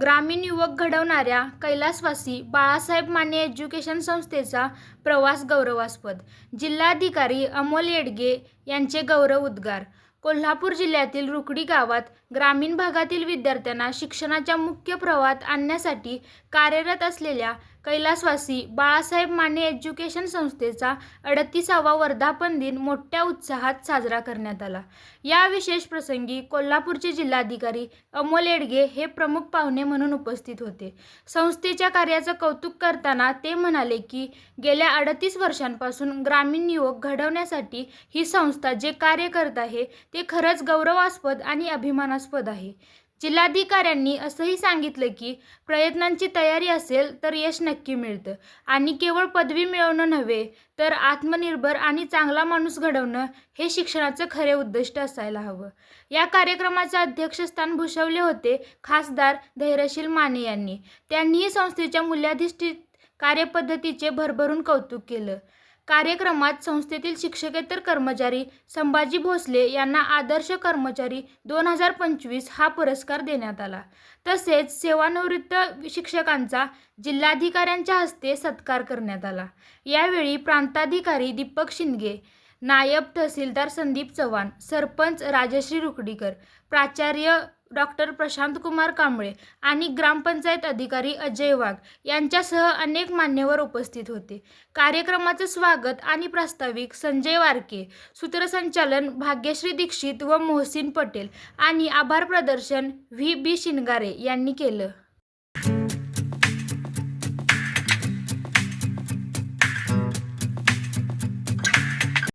ग्रामीण युवक घडवणाऱ्या कैलासवासी बाळासाहेब माने एज्युकेशन संस्थेचा प्रवास गौरवास्पद. जिल्हाधिकारी अमोल येडगे यांचे गौरव उद्गार. कोल्हापूर जिल्ह्यातील रुकडी गावात ग्रामीण भागातील विद्यार्थ्यांना शिक्षणाच्या मुख्य प्रवाहात आणण्यासाठी कार्यरत असलेल्या कैलासवासी बाळासाहेब माने एज्युकेशन संस्थेचा अडतीसावा वर्धापन दिन मोठ्या उत्साहात साजरा करण्यात आला. या विशेष प्रसंगी कोल्हापूरचे जिल्हाधिकारी अमोल येडगे हे प्रमुख पाहुणे म्हणून उपस्थित होते. संस्थेच्या कार्याचं कौतुक करताना ते म्हणाले की गेल्या अडतीस वर्षांपासून ग्रामीण युवक घडवण्यासाठी ही संस्था जे कार्य करत आहे ते खरंच गौरवास्पद आणि अभिमानास्पद आहे. जिल्हाधिकाऱ्यांनी असंही सांगितलं की प्रयत्नांची तयारी असेल तर यश नक्की मिळतं. आणि केवळ पदवी मिळवणं नव्हे तर आत्मनिर्भर आणि चांगला माणूस घडवणं हे शिक्षणाचं खरे उद्दिष्ट असायला हवं. या कार्यक्रमाचं अध्यक्षस्थान भूषवले होते खासदार धैर्यशील माने यांनी. त्यांनीही संस्थेच्या मूल्याधिष्ठित कार्यपद्धतीचे भरभरून कौतुक केलं. कार्यक्रमात संस्थेतील शिक्षकेतर कर्मचारी संभाजी भोसले यांना आदर्श कर्मचारी दोन हजार पंचवीस हा पुरस्कार देण्यात आला. तसेच सेवानिवृत्त शिक्षकांचा जिल्हाधिकाऱ्यांच्या हस्ते सत्कार करण्यात आला. यावेळी प्रांताधिकारी दीपक शिंदगे नायब तहसीलदार संदीप चव्हाण सरपंच राजश्री रुकडीकर प्राचार्य डॉक्टर प्रशांत कुमार कांबळे आणि ग्रामपंचायत अधिकारी अजय वाघ यांच्यासह अनेक मान्यवर उपस्थित होते. कार्यक्रमाचं स्वागत आणि प्रास्ताविक संजय वारके सूत्रसंचालन भाग्यश्री दीक्षित व मोहसिन पटेल आणि आभार प्रदर्शन व्ही बी शिनगारे यांनी केलं.